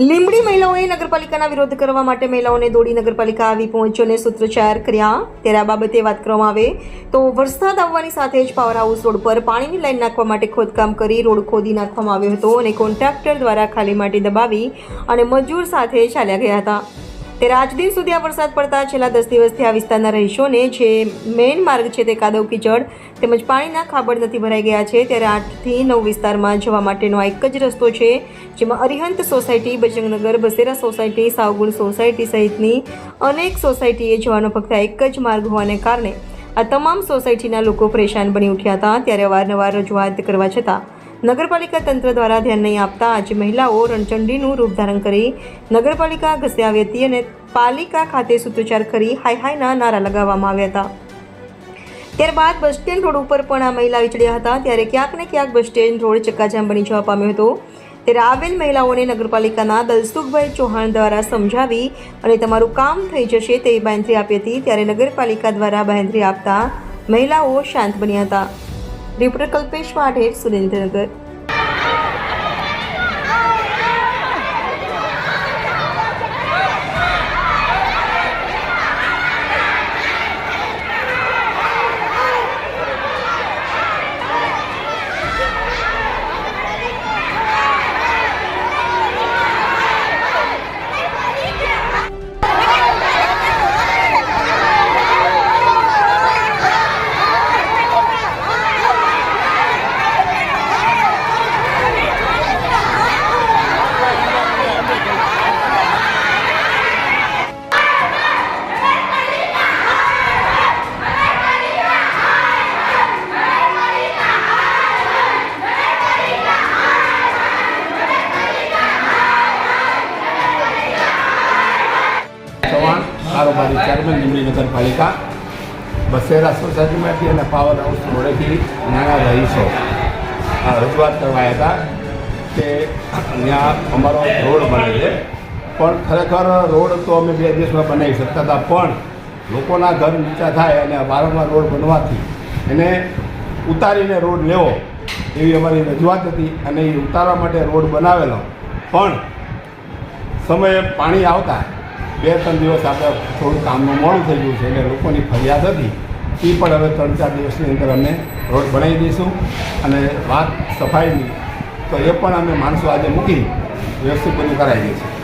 લીંબડી મહિલાઓએ નગરપાલિકાના વિરોધ કરવા માટે મહિલાઓને દોડી નગરપાલિકા આવી પહોંચ્યો અને સૂત્રોચ્ચાર કર્યા. ત્યારે આ બાબતે વાત કરવામાં આવે તો વરસાદ આવવાની સાથે જ પાવર હાઉસ રોડ પર પાણીની લાઈન નાખવા માટે ખોદકામ કરી રોડ ખોદી નાખવામાં આવ્યો હતો અને કોન્ટ્રાક્ટર દ્વારા ખાલી માટી દબાવી અને મજૂર સાથે ચાલ્યા ગયા હતા. ત્યારે આજદિન સુધી આ વરસાદ પડતા છેલ્લા દસ દિવસથી આ વિસ્તારના રહીશોને જે મેઇન માર્ગ છે તે કાદવ કીચડ તેમજ પાણીના ખાબડ નથી ભરાઈ ગયા છે, ત્યારે આઠથી નવ વિસ્તારમાં જવા માટેનો આ એક જ રસ્તો છે, જેમાં Arihant society, Bajrangnagar, Basera society, Savgun society સહિતની અનેક સોસાયટીએ જવાનો ફક્ત એક જ માર્ગ હોવાને કારણે આ તમામ સોસાયટીના લોકો પરેશાન બની ઉઠ્યા હતા, ત્યારે અવારનવાર રજૂઆત કરવા છતાં નગરપાલિકા તંત્ર દ્વારા ધ્યાન નહીં આપતા આજે મહિલાઓ રણચંડીનું રૂપ ધારણ કરી નગરપાલિકા ઘસે આવી હતી અને પાલિકા ખાતે સૂત્રોચ્ચાર કરી હાય હાયના નારા લગાવવામાં આવ્યા હતા. ત્યારબાદ બસ સ્ટેન્ડ રોડ ઉપર પણ આ મહિલા વિચડ્યા હતા. ત્યારે ક્યાંક ને ક્યાંક બસ સ્ટેન્ડ રોડ ચક્કાજામ બની જવા પામ્યો હતો. ત્યારે આવેલ મહિલાઓને નગરપાલિકાના દલસુખભાઈ ચૌહાણ દ્વારા સમજાવી અને તમારું કામ થઈ જશે તેવી બાંધરી આપી હતી. ત્યારે નગરપાલિકા દ્વારા બાંધરી આપતા મહિલાઓ શાંત બન્યા હતા. રિપોર્ટર કલ્પેશ વાઢેર સુરેન્દ્રનગર. કારોબારી ચેરમેન લીંબડી નગરપાલિકા, બસેરા સોસાયટીમાંથી અને પાવર હાઉસ રોડેથી નાના રહીશો. રજૂઆત કરવા હતા કે ત્યાં અમારો રોડ બને છે. પણ ખરેખર રોડ તો અમે બે દિવસમાં બનાવી શકતા હતા, પણ લોકોના ઘર નીચા થાય અને વારંવાર રોડ બનવાથી એને ઉતારીને રોડ લેવો એવી અમારી રજૂઆત હતી અને એ ઉતારવા માટે રોડ બનાવેલો. પણ સમયે પાણી આવતા બે ત્રણ દિવસ આપણે થોડું કામનું મોડું થઈ ગયું છે એટલે લોકોની ફરિયાદ હતી. એ પણ હવે ત્રણ ચાર દિવસની અંદર અમે રોડ બનાવી દઈશું અને વાત સફાઈની. તો એ પણ અમે માણસો આજે મૂકી વ્યવસ્થિત બધું કરાવી દઈશું.